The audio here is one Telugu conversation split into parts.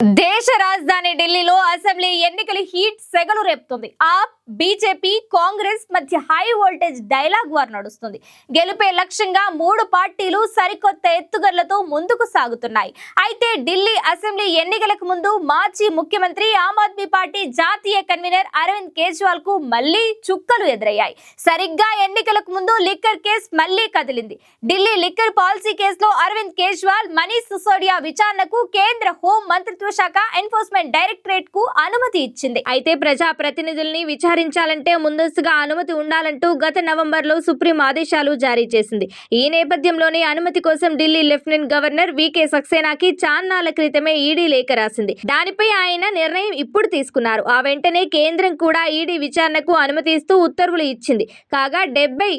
దేశ రాజధాని ఢిల్లీలో అసెంబ్లీ ఎన్నికల హీట్ సెగలు రేపుతుంది. ఆప్ బీజేపీ కాంగ్రెస్ మధ్య హై వోల్టేజ్ డైలాగ్ వార్ నడుస్తుంది. గెలుపే లక్ష్యంగా మూడు పార్టీలు సరికొత్త ఎత్తుగడలతో ముందుకు సాగుతున్నాయి. అయితే ఢిల్లీ అసెంబ్లీ ఎన్నికలకు ముందు మాజీ ముఖ్యమంత్రి ఆమ్ ఆద్మీ పార్టీ జాతీయ కన్వీనర్ అరవింద్ కేజ్రీవాల్కు మళ్ళీ చుక్కలు ఎదురయ్యాయి. సరిగ్గా ఎన్నికలకు ముందు లిక్కర్ కేసు మళ్ళీ కదిలింది. ఢిల్లీ లిక్కర్ పాలసీ కేసులో అరవింద్ కేజ్రీవాల్ మనీష్ సిసోడియా విచారణకు కేంద్ర హోం మంత్రిత్వ శాఖ ఎన్ఫోర్స్మెంట్ డైరెక్టరేట్కు అనుమతి ఇచ్చింది. అయితే ప్రజా ప్రతినిధుల్ని విచారించాలంటే ముందస్తుగా అనుమతి ఉండాలంటూ గత నవంబర్లో సుప్రీం ఆదేశాలు జారీ చేసింది. ఈ నేపథ్యంలోనే అనుమతి కోసం ఢిల్లీ లెఫ్టినెంట్ గవర్నర్ వికే సక్సేనాకి చాన్నాల క్రితమే ఈడీ లేఖ రాసింది. దానిపై ఆయన నిర్ణయం ఇప్పుడు తీసుకున్నారు. ఆ వెంటనే కేంద్రం కూడా ఈడీ విచారణకు అనుమతి ఇస్తూ ఉత్తర్వులు ఇచ్చింది. కాగా డెబ్బై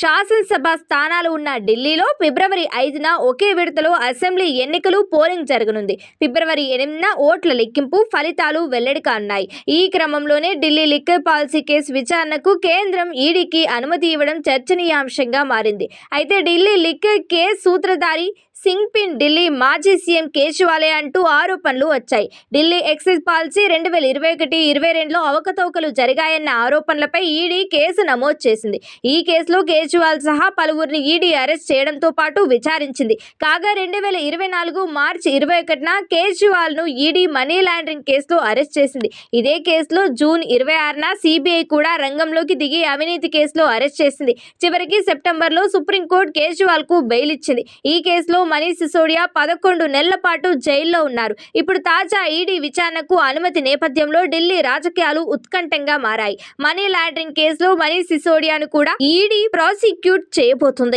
శాసనసభ స్థానాలు ఉన్న ఢిల్లీలో ఫిబ్రవరి ఐదున ఒకే విడతలో అసెంబ్లీ ఎన్నికలు పోలింగ్ జరగనుంది. ఫిబ్రవరి ఎనిమిదిన ఓట్ల లెక్కింపు ఫలితాలు వెల్లడి కానున్నాయి. ఈ క్రమంలోనే ఢిల్లీ లిక్కర్ పాలసీ కేసు విచారణకు కేంద్రం ఈడీకి అనుమతి ఇవ్వడం చర్చనీయాంశంగా మారింది. అయితే ఢిల్లీ లిక్కర్ కేసు సూత్రధారి సింగ్ పిన్ ఢిల్లీ మాజీ సీఎం కేజ్రీవాలే అంటూ ఆరోపణలు వచ్చాయి. ఢిల్లీ ఎక్సైజ్ పాలసీ రెండు వేల ఇరవై ఒకటి ఇరవై రెండులో అవకతవకలు జరిగాయన్న ఆరోపణలపై ఈడీ కేసు నమోదు చేసింది. ఈ కేసులో కేజ్రీవాల్ సహా పలువురిని ఈడీ అరెస్ట్ చేయడంతో పాటు విచారించింది. కాగా రెండు వేల ఇరవై నాలుగు మార్చి ఇరవై ఒకటిన కేజ్రీవాల్ను ఈడీ మనీ లాండరింగ్ కేసులో అరెస్ట్ చేసింది. ఇదే కేసులో జూన్ ఇరవై ఆరున సిబిఐ కూడా రంగంలోకి దిగి అవినీతి కేసులో అరెస్ట్ చేసింది. చివరికి సెప్టెంబర్లో సుప్రీంకోర్టు కేజ్రీవాల్కు బెయిల్ ఇచ్చింది. ఈ కేసులో మనీష్ సిసోడియా పదకొండు నెలల పాటు జైల్లో ఉన్నారు. ఇప్పుడు తాజా ఈడీ విచారణకు అనుమతి నేపథ్యంలో ఢిల్లీ రాజకీయాలు ఉత్కంఠంగా మారాయి. మనీ లాండరింగ్ కేసులో మనీష్ సిసోడియాను కూడా ఈడీ ప్రాసిక్యూట్ చేయబోతుంది.